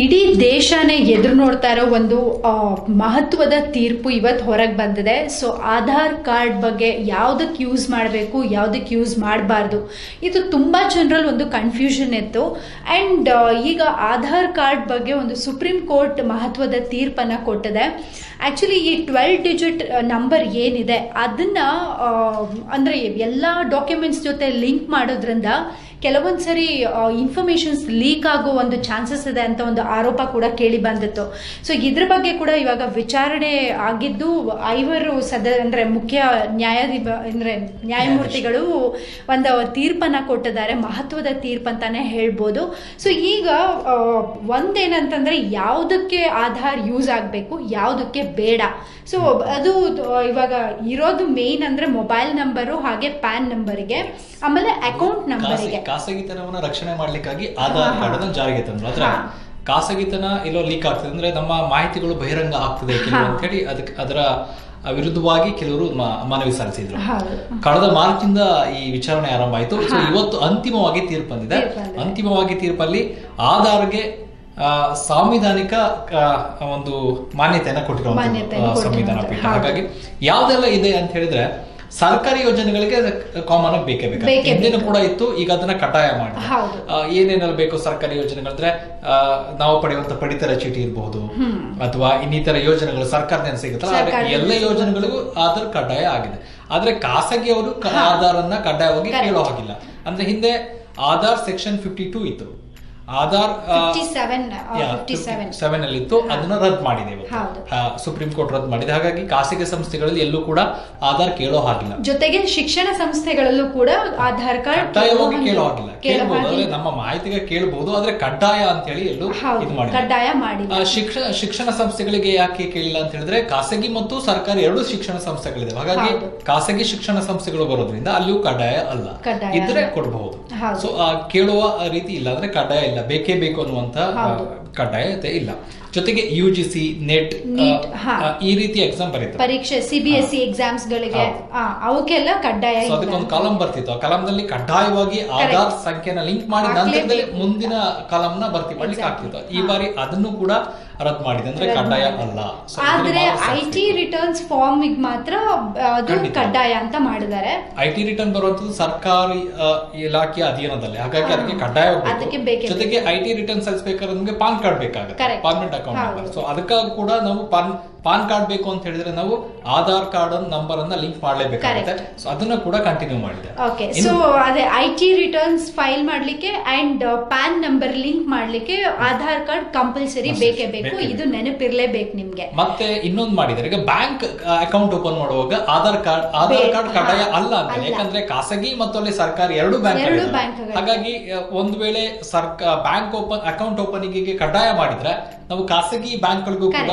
ಇಡೀ ದೇಶನೇ ಎದುರು ನೋಡ್ತಾ ಇರೋ ಒಂದು ಮಹತ್ವದ ತೀರ್ಪು ಇವತ್ತು ಹೊರಗೆ ಬಂದಿದೆ. ಸೊ ಆಧಾರ್ ಕಾರ್ಡ್ ಬಗ್ಗೆ ಯಾವುದಕ್ಕೆ ಯೂಸ್ ಮಾಡಬೇಕು ಯಾವುದಕ್ಕೆ ಯೂಸ್ ಮಾಡಬಾರ್ದು, ಇದು ತುಂಬ ಜನರಲ್ಲಿ ಒಂದು ಕನ್ಫ್ಯೂಷನ್ ಇತ್ತು. ಆ್ಯಂಡ್ ಈಗ ಆಧಾರ್ ಕಾರ್ಡ್ ಬಗ್ಗೆ ಒಂದು ಸುಪ್ರೀಂ ಕೋರ್ಟ್ ಮಹತ್ವದ ತೀರ್ಪನ್ನು ಕೊಟ್ಟಿದೆ. ಆ್ಯಕ್ಚುಲಿ ಈ ಟ್ವೆಲ್ ಡಿಜಿಟ್ ನಂಬರ್ ಏನಿದೆ, ಅದನ್ನು ಅಂದರೆ ಎಲ್ಲ ಡಾಕ್ಯುಮೆಂಟ್ಸ್ ಜೊತೆ ಲಿಂಕ್ ಮಾಡೋದ್ರಿಂದ ಕೆಲವೊಂದು ಸರಿ ಇನ್ಫಾರ್ಮೇಷನ್ಸ್ ಲೀಕ್ ಆಗೋ ಒಂದು ಚಾನ್ಸಸ್ ಇದೆ ಅಂತ ಒಂದು ಆರೋಪ ಕೂಡ ಕೇಳಿ ಬಂದಿತ್ತು. ಸೊ ಇದ್ರ ಬಗ್ಗೆ ಕೂಡ ಇವಾಗ ವಿಚಾರಣೆ ಆಗಿದ್ದು ಐವರು ಸದ ಅಂದರೆ ಮುಖ್ಯ ನ್ಯಾಯಾಧೀಪ ಅಂದರೆ ನ್ಯಾಯಮೂರ್ತಿಗಳು ಒಂದು ತೀರ್ಪನ್ನ ಕೊಟ್ಟಿದ್ದಾರೆ ಮಹತ್ವದ ತೀರ್ಪು ಅಂತಾನೆ ಹೇಳ್ಬೋದು. ಸೊ ಈಗ ಒಂದೇನಂತಂದ್ರೆ ಯಾವುದಕ್ಕೆ ಆಧಾರ್ ಯೂಸ್ ಆಗಬೇಕು ಯಾವುದಕ್ಕೆ ಬೇಡ. ಸೊ ಅದು ಇವಾಗ ಇರೋದು ಮೇನ್ ಅಂದ್ರೆ ಮೊಬೈಲ್ ನಂಬರು ಹಾಗೆ ಪ್ಯಾನ್ ನಂಬರಿಗೆ ಆಮೇಲೆ ಅಕೌಂಟ್ ನಂಬರಿಗೆ ಖಾಸಗಿತನವನ್ನ ರಕ್ಷಣೆ ಮಾಡ್ಲಿಕ್ಕಾಗಿ ಆಧಾರ್. ಕಾರ್ಡ್ ಅನ್ನ ಜಾರಿಗೆ ತಂದ್ರು. ಅದ್ರ ಖಾಸಗಿತನ ಇಲ್ಲೋ ಲೀಕ್ ಆಗ್ತದೆ ಅಂದ್ರೆ ನಮ್ಮ ಮಾಹಿತಿಗಳು ಬಹಿರಂಗ ಆಗ್ತದೆ ಕೆಲವು ಅಂತ ಹೇಳಿ ಅದಕ್ಕೆ ಅದರ ವಿರುದ್ಧವಾಗಿ ಕೆಲವರು ಮನವಿ ಸಲ್ಲಿಸಿದ್ರು. ಕಳೆದ ಮಾರ್ಚ್ ಇಂದ ಈ ವಿಚಾರಣೆ ಆರಂಭ ಆಯ್ತು. ಸೊ ಇವತ್ತು ಅಂತಿಮವಾಗಿ ತೀರ್ಪು ಬಂದಿದೆ. ಅಂತಿಮವಾಗಿ ತೀರ್ಪಲ್ಲಿ ಆಧಾರ್ಗೆ ಸಾಂವಿಧಾನಿಕ ಒಂದು ಮಾನ್ಯತೆಯನ್ನ ಕೊಟ್ಟಿರೋ ಸಂವಿಧಾನ ಪೀಠ. ಹಾಗಾಗಿ ಯಾವ್ದೆಲ್ಲ ಇದೆ ಅಂತ ಹೇಳಿದ್ರೆ ಸರ್ಕಾರಿ ಯೋಜನೆಗಳಿಗೆ ಕಾಮನ್ ಆಗಿ ಬೇಕೇ ಬೇಕು ಹಿಂದಿನ ಕೂಡ ಇತ್ತು ಈಗ ಅದನ್ನ ಕಡ್ಡಾಯ ಮಾಡಿ. ಏನೇನೆಲ್ಲ ಬೇಕು ಸರ್ಕಾರಿ ಯೋಜನೆಗಳಂದ್ರೆ ಅಂದ್ರೆ ನಾವು ಪಡೆಯುವಂತ ಪಡಿತರ ಚೀಟಿ ಇರಬಹುದು ಅಥವಾ ಇನ್ನಿತರ ಯೋಜನೆಗಳು ಸರ್ಕಾರದಿಂದ ಸಿಗುತ್ತಲ್ಲ ಎಲ್ಲ ಯೋಜನೆಗಳಿಗೂ ಆಧಾರ್ ಕಡ್ಡಾಯ ಆಗಿದೆ. ಆದ್ರೆ ಖಾಸಗಿ ಅವರು ಆಧಾರ್ ಅನ್ನ ಕಡ್ಡಾಯವಾಗಿ ಕೇಳೋ ಹಾಗಿಲ್ಲ. ಅಂದ್ರೆ ಹಿಂದೆ ಆಧಾರ್ ಸೆಕ್ಷನ್ ಫಿಫ್ಟಿ ಟೂ ಇತ್ತು. ಆಧಾರ್ ಸೆವೆನ್ ಯಾ, ಫಿಫ್ಟಿ ಸೆವೆನ್ 57 ಅಲ್ಲಿ ಇತ್ತು ಅದನ್ನ ರದ್ದು ಮಾಡಿದೆ ಸುಪ್ರೀಂ ಕೋರ್ಟ್ ರದ್ದು ಮಾಡಿದೆ. ಹಾಗಾಗಿ ಖಾಸಗಿ ಸಂಸ್ಥೆಗಳಲ್ಲಿ ಎಲ್ಲೂ ಕೂಡ ಆಧಾರ್ ಕೇಳೋ ಹಾಗಿಲ್ಲ. ಜೊತೆಗೆ ಶಿಕ್ಷಣ ಸಂಸ್ಥೆಗಳಲ್ಲೂ ಕೂಡ ಆಧಾರ್ ಕಾರ್ಡ್ ಕಡ್ಡಾಯವಾಗಿ ಕೇಳೋ ಹಾಗಿಲ್ಲ. ಕೇಳಬಹುದು ನಮ್ಮ ಮಾಹಿತಿಗೆ ಕೇಳಬಹುದು ಆದ್ರೆ ಕಡ್ಡಾಯ ಅಂತ ಹೇಳಿ ಎಲ್ಲೂ ಇದು ಮಾಡಿ ಕಡ್ಡಾಯ ಮಾಡಿ ಶಿಕ್ಷಣ ಶಿಕ್ಷಣ ಸಂಸ್ಥೆಗಳಿಗೆ ಯಾಕೆ ಕೇಳಿಲ್ಲ ಅಂತ ಹೇಳಿದ್ರೆ ಖಾಸಗಿ ಮತ್ತು ಸರ್ಕಾರಿ ಎರಡು ಶಿಕ್ಷಣ ಸಂಸ್ಥೆಗಳಿದೆ. ಹಾಗಾಗಿ ಖಾಸಗಿ ಶಿಕ್ಷಣ ಸಂಸ್ಥೆಗಳು ಬರೋದ್ರಿಂದ ಅಲ್ಲಿಯೂ ಕಡ್ಡಾಯ ಅಲ್ಲ. ಇದ್ರೆ ಅಲ್ಲ. ಕೊಡಬಹುದು. ಹೌದು. ಸೊ ಕೇಳುವ ರೀತಿ ಇಲ್ಲ. ಅಂದ್ರೆ ಕಡ್ಡಾಯ ಇಲ್ಲ ಬೇಕೇ ಬೇಕು ಅನ್ನುವಂತ ಕಡ್ಡಾಯತೆ ಇಲ್ಲ. ಜೊತೆಗೆ ಯು ಜಿ ಸಿ ನೆಟ್ ಈ ರೀತಿ ಎಕ್ಸಾಮ್ ಬರೀತಾರೆ. ಪರೀಕ್ಷೆ ಸಿಬಿಎಸ್ಇ ಎಕ್ಸಾಮ್ಸ್ ಗಳಿಗೆ ಅವಕ್ಕೆಲ್ಲ ಕಡ್ಡಾಯ. ಅದಕ್ಕೊಂದು ಕಾಲಂ ಬರ್ತಿತ್ತು. ಆ ಕಾಲಂನಲ್ಲಿ ಕಡ್ಡಾಯವಾಗಿ ಆಧಾರ್ ಸಂಖ್ಯೆನ ಲಿಂಕ್ ಮಾಡಿ ನಂತರದಲ್ಲಿ. ಮುಂದಿನ ಕಾಲಂನ ಭರ್ತಿ ಮಾಡ್ಲಿಕ್ಕೆ. ಆಗ್ತಿತ್ತು. ಈ ಬಾರಿ ಅದನ್ನು ಕೂಡ ರದ್ದು ಮಾಡಿದೆ ಅಂದ್ರೆ ಕಡ್ಡಾಯ ಅಲ್ಲ. ಆದ್ರೆ ಐ ಟಿ ರಿಟರ್ನ್ಸ್ ಫಾರ್ಮ್ ಮಾತ್ರ ಅದು ಕಡ್ಡಾಯ ಅಂತ ಮಾಡಿದ್ದಾರೆ. ಐ ಟಿ ರಿಟರ್ನ್ ಬರುವಂತದ್ದು ಸರ್ಕಾರಿ ಇಲಾಖೆ ಇಲಾಖೆಯ ಅಧೀನದಲ್ಲಿ. ಹಾಗಾಗಿ ಅದಕ್ಕೆ ಕಡ್ಡಾಯ ಅದಕ್ಕೆ ಬೇಕೇ ಜೊತೆಗೆ ಐ ಟಿ ರಿಟರ್ನ್ ಸಲ್ಲಿಸಬೇಕಾದ್ರೆ ನಮಗೆ ಪಾನ್ ಕಾರ್ಡ್ ಬೇಕಾಗುತ್ತೆ. ಪರ್ಮನೆಂಟ್ ಅಕೌಂಟ್ ಸೊ ಅದಕ್ಕಾಗಿ ಕೂಡ ನಾವು ಪಾನ್ ಪಾನ್ ಕಾರ್ಡ್ ಬೇಕು ಅಂತ ಹೇಳಿದ್ರೆ ನಾವು ಆಧಾರ್ ಕಾರ್ಡ್ ನಂಬರ್ ಅನ್ನ ಲಿಂಕ್ ಮಾಡಲೇಬೇಕಾಗುತ್ತೆ. ಸೊ ಅದನ್ನ ಕೂಡ ಕಂಟಿನ್ಯೂ ಮಾಡಿದೆ. ಓಕೆ ಸೊ ಅದೇ ಐ ಟಿ ರಿಟರ್ನ್ಸ್ ಫೈಲ್ ಮಾಡ್ಲಿಕ್ಕೆ ಅಂಡ್ ಪ್ಯಾನ್ ನಂಬರ್ ಲಿಂಕ್ ಮಾಡ್ಲಿಕ್ಕೆ ಆಧಾರ್ ಕಾರ್ಡ್ ಕಂಪಲ್ಸರಿ ಬೇಕೇ ಬೇಕೇ? ಇದು ನೆನಪಿರ್ಲೇಬೇಕು ನಿಮ್ಗೆ. ಮತ್ತೆ ಇನ್ನೊಂದು ಮಾಡಿದ್ರೆ ಈಗ ಬ್ಯಾಂಕ್ ಅಕೌಂಟ್ ಓಪನ್ ಮಾಡುವಾಗ ಆಧಾರ್ ಕಾರ್ಡ್ ಆಧಾರ್ ಕಾರ್ಡ್ ಕಡ್ಡಾಯ ಅಲ್ಲ ಅಂತ ಯಾಕಂದ್ರೆ ಖಾಸಗಿ ಮತ್ತು ಅಲ್ಲಿ ಸರ್ಕಾರ ಎರಡು ಬ್ಯಾಂಕ್ ಹಾಗಾಗಿ ಒಂದ್ ವೇಳೆ ಸರ್ಕಾರ ಬ್ಯಾಂಕ್ ಓಪನ್ ಅಕೌಂಟ್ ಓಪನಿಂಗ್ಗೆ ಕಡ್ಡಾಯ ಮಾಡಿದ್ರೆ ನಾವು ಖಾಸಗಿ ಬ್ಯಾಂಕ್ಗಳಿಗೂ ಕೂಡ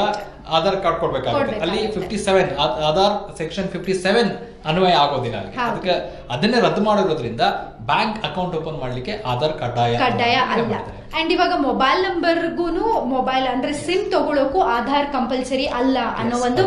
ಆಧಾರ್ ಕಾರ್ಡ್ ಕೊಡ್ಬೇಕಾಗುತ್ತೆ. ಅಲ್ಲಿ. Fifty seven Aadhaar section fifty seven ಅನ್ವಯ ಆಗೋದಿಲ್ಲ ಅದಕ್ಕೆ ಅದನ್ನೇ ರದ್ದು ಮಾಡಿರೋದ್ರಿಂದ ಬ್ಯಾಂಕ್ ಅಕೌಂಟ್ ಓಪನ್ ಮಾಡ್ಲಿಕ್ಕೆ ಆಧಾರ್ ಕಡ್ಡಾಯ ಕಡ್ಡಾಯ. ಅಂಡ್ ಇವಾಗ ಮೊಬೈಲ್ ನಂಬರ್ಗೂ ಮೊಬೈಲ್ ಅಂದ್ರೆ ಸಿಮ್ ತಗೊಳಕ್ಕೂ ಆಧಾರ್ ಕಂಪಲ್ಸರಿ ಅಲ್ಲ ಅನ್ನೋ. ಒಂದು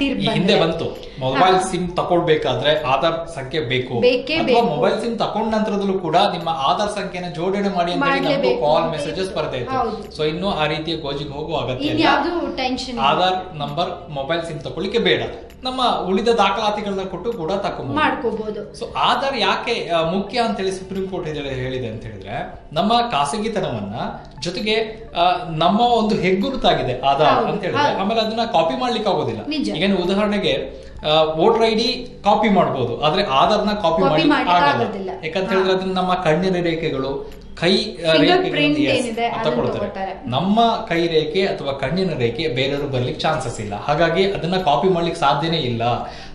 ತೀರ್ಪು ಹಿಂದೆ. ಬಂತು ಮೊಬೈಲ್. ಸಿಮ್ ತಗೊಳ್ಬೇಕಾದ್ರೆ ಆಧಾರ್ ಸಂಖ್ಯೆ ಬೇಕು ಬೇಕೇ ಅಥವಾ ಬೇಕು. ಮೊಬೈಲ್ ಸಿಮ್ ತಕೊಂಡ ನಂತರದಲ್ಲೂ ಕೂಡ ನಿಮ್ಮ ಆಧಾರ್ ಸಂಖ್ಯೆನ ಜೋಡಣೆ ಮಾಡಿ ಅಂತ. ಕಾಲ್ ಮೆಸೇಜಸ್ ಬರ್ತಾ ಇತ್ತು. ಸೊ ಇನ್ನು ಆ ರೀತಿಯ ಗೋಜಿಗೆ ಹೋಗುವ ಅಗತ್ಯ tension Aadhaar number mobile SIM ತಕೊಳ್ಳಿಕ್ಕೆ ಬೇಡ ನಮ್ಮ ಉಳಿದ ದಾಖಲಾತಿಗಳನ್ನ ಕೊಟ್ಟು ಕೂಡ ಮಾಡ್ಕೋಬಹುದು ಸೊ ಆಧಾರ್ ಯಾಕೆ ಮುಖ್ಯ ಅಂತ ಹೇಳಿ ಸುಪ್ರೀಂ ಕೋರ್ಟ್ ಹೇಳಿದೆ ಅಂತ ಹೇಳಿದ್ರೆ ನಮ್ಮ ಖಾಸಗಿತನವನ್ನ ಜೊತೆಗೆ ನಮ್ಮ ಒಂದು ಹೆಗ್ಗುರುತಾಗಿದೆ ಆಧಾರ್ ಅಂತ ಹೇಳಿದ್ರೆ. ಆಮೇಲೆ ಅದನ್ನ ಕಾಪಿ ಮಾಡ್ಲಿಕ್ಕೆ ಆಗೋದಿಲ್ಲ. ಈಗೇನು ಈಗ ಉದಾಹರಣೆಗೆ ವೋಟರ್ ಐ ಡಿ ಕಾಪಿ ಮಾಡಬಹುದು ಆದ್ರೆ ಆಧಾರ್ನ ಕಾಪಿ ಮಾಡಿ ಆಗಲ್ಲ. ಆಗೋದಿಲ್ಲ. ಯಾಕಂತ ಹೇಳಿದ್ರೆ ಅದನ್ನ ನಮ್ಮ ಕಣ್ಣಿನ ರೇಖೆಗಳು ಕೈ ತಗೊಳ್ತಾರೆ. ನಮ್ಮ ಕೈ ರೇಖೆ ಅಥವಾ ಕಣ್ಣಿನ ರೇಖೆ ಬೇರೆಯವರು ಬರ್ಲಿಕ್ಕೆ ಚಾನ್ಸಸ್ ಇಲ್ಲ. ಹಾಗಾಗಿ ಅದನ್ನ ಕಾಪಿ ಮಾಡ್ಲಿಕ್ಕೆ ಸಾಧ್ಯನೇ ಇಲ್ಲ.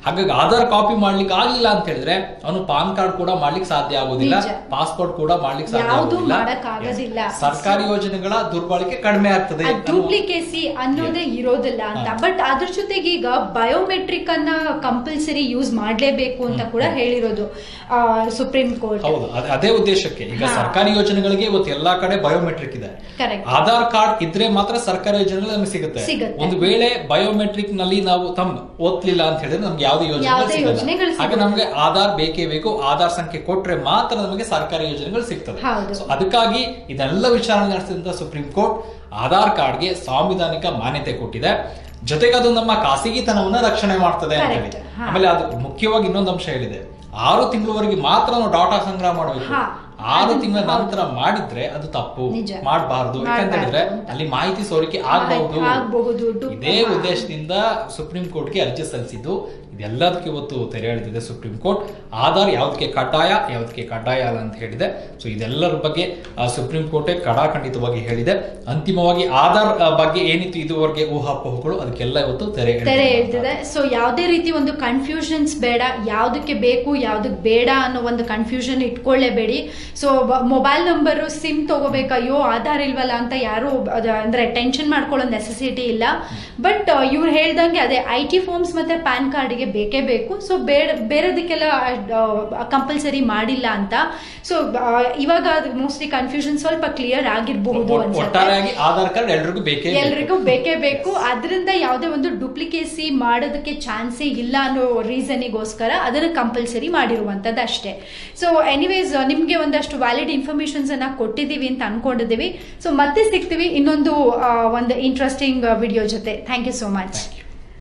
ಹಾಗಾಗಿ ಆಧಾರ್ ಕಾಪಿ ಮಾಡ್ಲಿಕ್ಕೆ ಆಗಿಲ್ಲ ಅಂತ ಹೇಳಿದ್ರೆ ಅವನು ಪಾನ್ ಕಾರ್ಡ್ ಕೂಡ ಮಾಡ್ಲಿಕ್ಕೆ ಸಾಧ್ಯ ಆಗೋದಿಲ್ಲ ಪಾಸ್ಪೋರ್ಟ್ ಕೂಡ ಮಾಡ್ಲಿಕ್ಕೆ ಸಾಧ್ಯ ಆಗುದಿಲ್ಲ. ಸರ್ಕಾರಿ ಯೋಜನೆಗಳ ದುರ್ಬಳಕೆ ಕಡಿಮೆ ಆಗ್ತದೆ ಡೂಪ್ಲಿಕೇಸಿ ಅನ್ನೋದೇ ಇರೋದಿಲ್ಲ ಅಂತ. ಬಟ್ ಅದ್ರ ಜೊತೆಗೆ ಈಗ ಬಯೋಮೆಟ್ರಿಕ್ ಅನ್ನ ಕಂಪಲ್ಸರಿ ಯೂಸ್ ಮಾಡ್ಲೇಬೇಕು ಅಂತ ಕೂಡ ಹೇಳಿರೋದು ಸುಪ್ರೀಂ ಕೋರ್ಟ್ ಹೌದು. ಅದೇ ಉದ್ದೇಶಕ್ಕೆ. ಈಗ ಸರ್ಕಾರಿ ಸರ್ಕಾರಿ ಯೋಜನೆಗಳಿಗೆ ಇವತ್ತು ಎಲ್ಲಾ ಕಡೆ ಬಯೋಮೆಟ್ರಿಕ್ ಇದೆ ಆಧಾರ್ ಕಾರ್ಡ್ ಇದ್ರೆ ಮಾತ್ರ ಸರ್ಕಾರಿ ಯೋಜನೆಗಳು ನಮಗೆ ಸಿಗುತ್ತೆ. ಒಂದು ವೇಳೆ ಬಯೋಮೆಟ್ರಿಕ್ನಲ್ಲಿ ನಾವು ತಮ್ ಓದ್ಲಿಲ್ಲ ಅಂತ ಹೇಳಿದ್ರೆ ನಮ್ಗೆ ಯಾವುದೇ ಯೋಜನೆಗಳು ಸಿಗಲ್ಲ ಹಾಗೆ. ನಮ್ಗೆ ಆಧಾರ್ ಬೇಕೇ ಬೇಕು ಆಧಾರ್ ಸಂಖ್ಯೆ ಕೊಟ್ರೆ ಮಾತ್ರ ನಮಗೆ ಸರ್ಕಾರಿ ಯೋಜನೆಗಳು ಸಿಗ್ತದೆ. ಅದಕ್ಕಾಗಿ ಇದೆಲ್ಲ ವಿಚಾರಣೆ ನಡೆಸಿದಂತ ಸುಪ್ರೀಂ ಕೋರ್ಟ್ ಆಧಾರ್ ಕಾರ್ಡ್ಗೆ ಸಾಂವಿಧಾನಿಕ ಮಾನ್ಯತೆ ಕೊಟ್ಟಿದೆ ಜೊತೆಗೆ ಅದು ನಮ್ಮ ಖಾಸಗಿತನವನ್ನ ರಕ್ಷಣೆ ಮಾಡ್ತದೆ ಅಂತ ಹೇಳಿ. ಆಮೇಲೆ ಅದು ಮುಖ್ಯವಾಗಿ ಇನ್ನೊಂದು ಅಂಶ ಹೇಳಿದೆ. ಆರು ತಿಂಗಳವರೆಗೆ ಮಾತ್ರ ನಾವು ಡಾಟಾ ಸಂಗ್ರಹ ಮಾಡಬೇಕು. ಆರು ತಿಂಗಳ ನಂತರ ಮಾಡಿದ್ರೆ ಅದು ತಪ್ಪು. ಮಾಡಬಾರದು. ಯಾಕಂತ ಹೇಳಿದ್ರೆ ಅಲ್ಲಿ ಮಾಹಿತಿ ಸೋರಿಕೆ ಆಗಬಹುದು. ಇದೇ ಉದ್ದೇಶದಿಂದ ಸುಪ್ರೀಂ ಕೋರ್ಟ್ಗೆ ಅರ್ಜಿ ಸಲ್ಲಿಸಿದ್ದು. ಇದೆಲ್ಲದಕ್ಕೆ ಇವತ್ತು ತೆರೆ ಎಳೆದಿದೆ ಸುಪ್ರೀಂ ಕೋರ್ಟ್. ಆಧಾರ್ ಯಾವ್ದಕ್ಕೆ ಕಡ್ಡಾಯ ಯಾವ್ದಕ್ಕೆ ಕಡ್ಡಾಯ ಅಲ್ಲ ಅಂತ ಹೇಳಿದೆ. ಸೊ ಇದೆಲ್ಲರ ಬಗ್ಗೆ ಸುಪ್ರೀಂ ಕೋರ್ಟೇ ಕಡಾಖಂಡಿತವಾಗಿ ಹೇಳಿದೆ. ಅಂತಿಮವಾಗಿ ಆಧಾರ್ ಬಗ್ಗೆ ಏನಿತ್ತು ಇದುವರೆಗೆ ಊಹಾಪೋಹಗಳು? ಅದಕ್ಕೆಲ್ಲ ಇವತ್ತು ತೆರೆ ತೆರೆ ಹೇಳ್ತಿದೆ. ಸೊ ಯಾವುದೇ ರೀತಿ ಒಂದು ಕನ್ಫ್ಯೂಷನ್ಸ್ ಬೇಡ ಯಾವುದಕ್ಕೆ ಬೇಕು ಯಾವ್ದಕ್ಕೆ ಬೇಡ ಅನ್ನೋ ಒಂದು ಕನ್ಫ್ಯೂಷನ್ ಇಟ್ಕೊಳ್ಳೇಬೇಡಿ. ಸೊ ಮೊಬೈಲ್ ನಂಬರು ಸಿಮ್ ತಗೋಬೇಕು ಅಯ್ಯೋ ಆಧಾರ್ ಇಲ್ವಲ್ಲ ಅಂತ ಯಾರು ಅದ- ಅಂದ್ರೆ ಟೆನ್ಷನ್ ಮಾಡ್ಕೊಳ್ಳೋ ನೆಸೆಸಿಟಿ ಇಲ್ಲ. ಬಟ್ ಇವ್ರು ಹೇಳ್ದಂಗೆ ಅದೇ ಐ ಟಿ ಫಾರ್ಮ್ಸ್ ಮತ್ತೆ ಪ್ಯಾನ್ ಕಾರ್ಡ್ಗೆ ಬೇಕೇ ಬೇಕು. ಸೊ ಬೇಡ ಬೇರೆದಕ್ಕೆಲ್ಲ ಕಂಪಲ್ಸರಿ ಮಾಡಿಲ್ಲ ಅಂತ. ಸೊ ಇವಾಗ ಮೋಸ್ಟ್ಲಿ ಕನ್ಫ್ಯೂಷನ್ ಸ್ವಲ್ಪ ಕ್ಲಿಯರ್ ಆಗಿರಬಹುದು ಒಟ್ಟಾರೆಯಾಗಿ ಆಧಾರ್ ಕಾರ್ಡ್ ಎಲ್ರಿಗೂ ಬೇಕು. ಎಲ್ರಿಗೂ ಬೇಕೇ ಬೇಕು. ಅದರಿಂದ ಯಾವುದೇ ಒಂದು ಡುಪ್ಲಿಕೇಸಿ ಮಾಡೋದಕ್ಕೆ ಚಾನ್ಸೇ ಇಲ್ಲ ಅನ್ನೋ ರೀಸನಿಗೋಸ್ಕರ ಅದನ್ನು ಕಂಪಲ್ಸರಿ ಮಾಡಿರುವಂಥದ್ದು ಅಷ್ಟೇ. ಸೊ ಎನಿವೇಸ್ ನಿಮಗೆ ಒಂದಷ್ಟು ವ್ಯಾಲಿಡ್ ಇನ್ಫಾರ್ಮೇಷನ್ಸನ್ನು ಕೊಟ್ಟಿದ್ದೀವಿ ಅಂತ ಅಂದ್ಕೊಂಡಿದ್ದೀವಿ ಸೊ ಮತ್ತೆ ಸಿಗ್ತೀವಿ ಇನ್ನೊಂದು ಒಂದು ಇಂಟ್ರೆಸ್ಟಿಂಗ್ ವಿಡಿಯೋ ಜೊತೆ. Thank you so much.